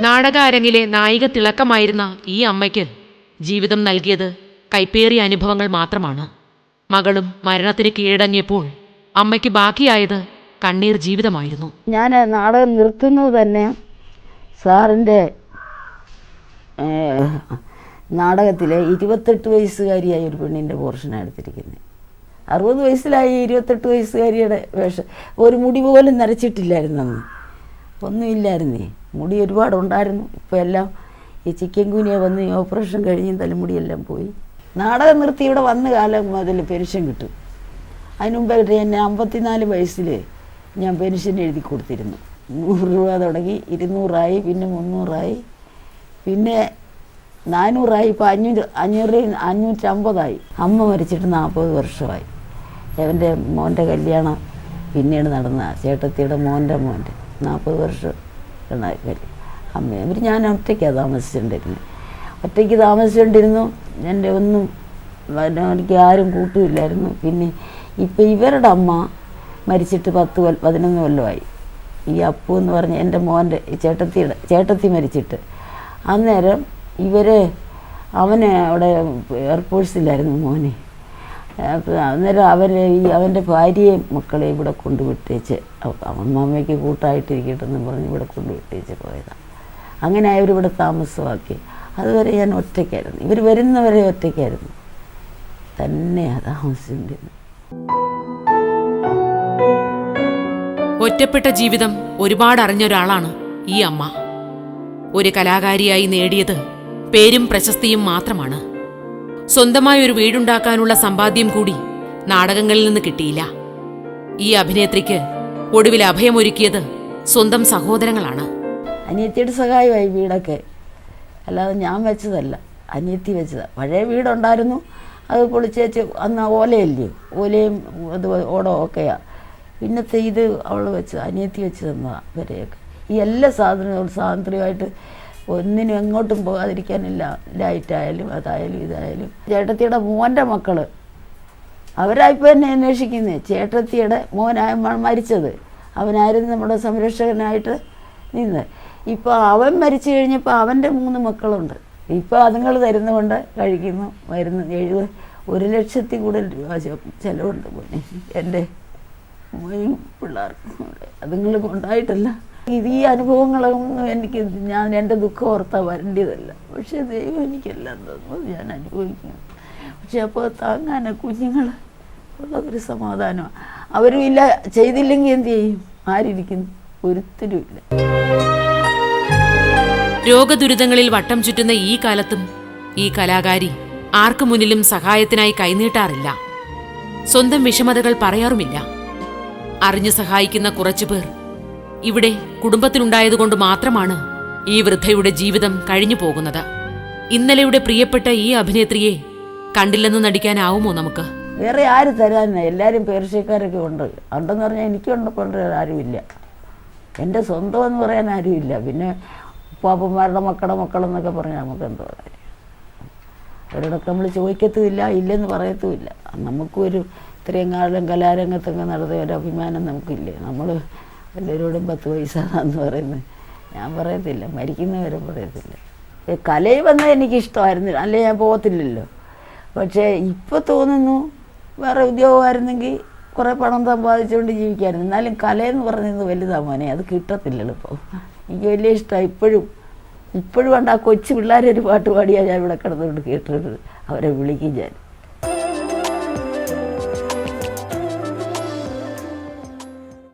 നാടകാരങ്ങിലെ നായിക തിളക്കമായിരുന്ന ഈ അമ്മയ്ക്ക് ജീവിതം നൽകിയത് കൈപ്പേറിയ അനുഭവങ്ങൾ മാത്രമാണ്. മകളും മരണത്തിന് കീഴടങ്ങിയപ്പോൾ അമ്മയ്ക്ക് ബാക്കിയായത് കണ്ണീർ ജീവിതമായിരുന്നു. ഞാൻ നാടകം നിർത്തുന്നത് തന്നെ സാറിന്റെ നാടകത്തിലെ ഇരുപത്തെട്ട് വയസ്സുകാരിയായ ഒരു പെണ്ണിന്റെ പോർഷനാണ് എടുത്തിരിക്കുന്നത്. അറുപത് വയസ്സിലായി ഇരുപത്തെട്ട് വയസ്സുകാരിയുടെ വേഷം. ഒരു മുടി പോലും നരച്ചിട്ടില്ലായിരുന്നു അന്ന്. ഒന്നുമില്ലായിരുന്നേ. മുടി ഒരുപാട് ഉണ്ടായിരുന്നു. ഇപ്പോൾ എല്ലാം ഈ ചിക്കൻ കുനിയ വന്ന് ഓപ്പറേഷൻ കഴിഞ്ഞ് തലമുടിയെല്ലാം പോയി. നാടകം നിർത്തി ഇവിടെ വന്ന കാലം മുതൽ പെൻഷൻ കിട്ടും. അതിന് മുമ്പായിട്ട് എന്നെ അമ്പത്തിനാല് വയസ്സിൽ ഞാൻ പെൻഷൻ എഴുതി കൊടുത്തിരുന്നു. നൂറ് രൂപ തുടങ്ങി ഇരുന്നൂറായി പിന്നെ മുന്നൂറായി പിന്നെ നാനൂറായി ഇപ്പോൾ അഞ്ഞൂറ് അഞ്ഞൂറ് അഞ്ഞൂറ്റമ്പതായി. അമ്മ മരിച്ചിട്ട് നാൽപ്പത് വർഷമായി. അവന്റെ മോന്റെ കല്യാണം പിന്നീട് നടന്ന ചേട്ടത്തിയുടെ മോന്റെ മോന്റെ നാൽപ്പത് വർഷം. കല്യാണം അമ്മ അവർ ഞാൻ ഒറ്റയ്ക്കാണ് താമസിച്ചുകൊണ്ടിരുന്നത് ഒറ്റയ്ക്ക് താമസിച്ചുകൊണ്ടിരുന്നു എന്റെ ഒന്നും എനിക്ക് ആരും കൂട്ടുമില്ലായിരുന്നു. പിന്നെ ഇപ്പം ഇവരുടെ അമ്മ മരിച്ചിട്ട് പത്ത് കൊല്ലം പതിനൊന്ന് കൊല്ലമായി. ഈ അപ്പു എന്ന് പറഞ്ഞ എന്റെ മോന്റെ ചേട്ടത്തിയുടെ ചേട്ടത്തി മരിച്ചിട്ട്. അന്നേരം ഇവരെ അവനെ അവിടെ എയർഫോഴ്സിലായിരുന്നു മോനെ. അന്നേരം അവരെ ഈ അവന്റെ ഭാര്യയും മക്കളെ ഇവിടെ കൊണ്ടുവിട്ടേച്ച് അമ്മമ്മയ്ക്ക് കൂട്ടായിട്ടിരിക്കട്ടെന്ന് പറഞ്ഞ് ഇവിടെ കൊണ്ടുവിട്ടേച്ച് പോയതാണ് അങ്ങനെ അവരിവിടെ താമസമാക്കി. അതുവരെ ഞാൻ ഒറ്റയ്ക്കായിരുന്നു. ഇവർ വരുന്നവരെ ഒറ്റയ്ക്കായിരുന്നു. തന്നെയാണ് താമസിച്ചിരുന്നത് ഒറ്റപ്പെട്ട ജീവിതം ഒരുപാട് അറിഞ്ഞ ഒരാളാണ് ഈ അമ്മ. ഒരു കലാകാരിയായി നേടിയത് പേരും പ്രശസ്തിയും മാത്രമാണ്. സ്വന്തമായി ഒരു വീടുണ്ടാക്കാനുള്ള സമ്പാദ്യം കൂടി നാടകങ്ങളിൽ നിന്ന് കിട്ടിയില്ല. ഈ അഭിനേത്രിക്ക് ഒടുവിൽ അഭയമൊരുക്കിയത് സ്വന്തം സഹോദരങ്ങളാണ്. അനിയത്തിയുടെ സഹായമായി വീടൊക്കെ. അല്ലാതെ ഞാൻ വെച്ചതല്ല. അനിയത്തി വെച്ചതാണ് പഴയ വീടുണ്ടായിരുന്നു. അത് പൊളിച്ചേച്ച് അന്ന് ഓലയല്ലേ? ഓലയും അത് ഓടോ ഒക്കെയാണ് പിന്നത്തെ ഇത് അവൾ വെച്ച് അനിയത്തി വെച്ച് തന്നതാണ് ഇവരെയൊക്കെ. ഈ എല്ലാ സാധനങ്ങളും സ്വാതന്ത്ര്യമായിട്ട് ഒന്നിനും എങ്ങോട്ടും പോകാതിരിക്കാനില്ല. ലൈറ്റായാലും അതായാലും ഇതായാലും. ചേട്ടത്തിയുടെ മോന്റെ മക്കൾ അവരായിപ്പോൾ എന്നെ അന്വേഷിക്കുന്നത് ചേട്ടത്തിയുടെ മോനായ മരിച്ചത്. അവനായിരുന്നു നമ്മുടെ സംരക്ഷകനായിട്ട് നിന്ന്. ഇപ്പോൾ അവൻ മരിച്ചു കഴിഞ്ഞപ്പോൾ അവന്റെ മൂന്ന് മക്കളുണ്ട്. ഇപ്പോൾ അതുങ്ങൾ തരുന്നുകൊണ്ട് കഴിക്കുന്നു. മരുന്ന് എഴുപത് ഒരു ലക്ഷത്തി കൂടുതൽ രൂപ ചിലവുണ്ട് എന്റെ മോനും പിള്ളേർക്കും അതുങ്ങൾ കൊണ്ടായിട്ടല്ല. ഇത് ഈ അനുഭവങ്ങളൊന്നും എനിക്ക് ഞാൻ എന്റെ ദുഃഖം ഓർത്താ വരേണ്ടതല്ല. പക്ഷേ ദൈവം എനിക്കെല്ലാം തന്നു. ഞാൻ അനുഭവിക്കുന്നു. പക്ഷെ അപ്പോൾ താങ്ങാന കുഞ്ഞുങ്ങൾ ഉള്ള ഒരു സമാധാനമാണ് അവരും ഇല്ല ചെയ്തില്ലെങ്കിൽ എന്ത് ചെയ്യും? ആരിയ്ക്കുന്നു ഒരുത്തരുമില്ല രോഗദുരിതങ്ങളിൽ വട്ടം ചുറ്റുന്ന ഈ കാലത്തും ഈ കലാകാരി ആർക്കു മുന്നിലും സഹായത്തിനായി കൈനീട്ടാറില്ല. സ്വന്തം വിഷമതകൾ പറയാറുമില്ല. അറിഞ്ഞു സഹായിക്കുന്ന കുറച്ചുപേർ ഇവിടെ കുടുംബത്തിലുണ്ടായതുകൊണ്ട് മാത്രമാണ് ഈ വൃദ്ധയുടെ ജീവിതം കഴിഞ്ഞു പോകുന്നത്. ഇന്നലെയുടെ പ്രിയപ്പെട്ട ഈ അഭിനേത്രിയെ കണ്ടില്ലെന്ന് നടിക്കാനാവുമോ നമുക്ക്? വേറെ ആര് തരാനാ? എല്ലാവരും പേർഷ്യക്കാരൊക്കെ ഉണ്ട്. ഉണ്ടെന്ന് പറഞ്ഞാൽ എനിക്കുണ്ട് കൊണ്ട് ആരുമില്ല. എന്റെ സ്വന്തം എന്ന് പറയാൻ ആരുമില്ല. പിന്നെ പാപ്പന്മാരുടെ മക്കളുടെ മക്കളെന്നൊക്കെ പറഞ്ഞാൽ നമുക്ക് എന്തോ പറയാം അവരോടൊക്കെ നമ്മൾ ചോദിക്കത്തുമില്ല ഇല്ലെന്ന് പറയത്തുമില്ല. നമുക്കൊരു ഇത്രയും കാലം കലാരംഗത്തൊക്കെ നടത്തിയ ഒരു അഭിമാനം നമുക്കില്ലേ? നമ്മൾ എല്ലാവരോടും പത്ത് പൈസ എന്ന് പറയുന്നത്. ഞാൻ പറയത്തില്ല. മരിക്കുന്നവരെ പറയത്തില്ല. കലയിൽ വന്നാൽ എനിക്കിഷ്ടമായിരുന്നു. അല്ലേ ഞാൻ പോകത്തില്ലല്ലോ. പക്ഷേ ഇപ്പോൾ തോന്നുന്നു വേറെ ഉദ്യോഗമായിരുന്നെങ്കിൽ കുറേ പണം സമ്പാദിച്ചുകൊണ്ട് ജീവിക്കാമായിരുന്നു എന്നാലും കലയെന്ന് പറയുന്നത് വലുതാ മോനെ. അത് കിട്ടത്തില്ലല്ലോ ഇപ്പോൾ എനിക്ക് വലിയ ഇഷ്ടമാണ്. ഇപ്പോഴും ഇപ്പോഴും ഉണ്ട് ആ കൊച്ചു പിള്ളേരെ ഒരു പാട്ട് പാടിയാൽ ഞാൻ ഇവിടെ കിടന്നുകൊണ്ട് കേട്ടിട്ട് അവരെ വിളിക്കും ഞാൻ.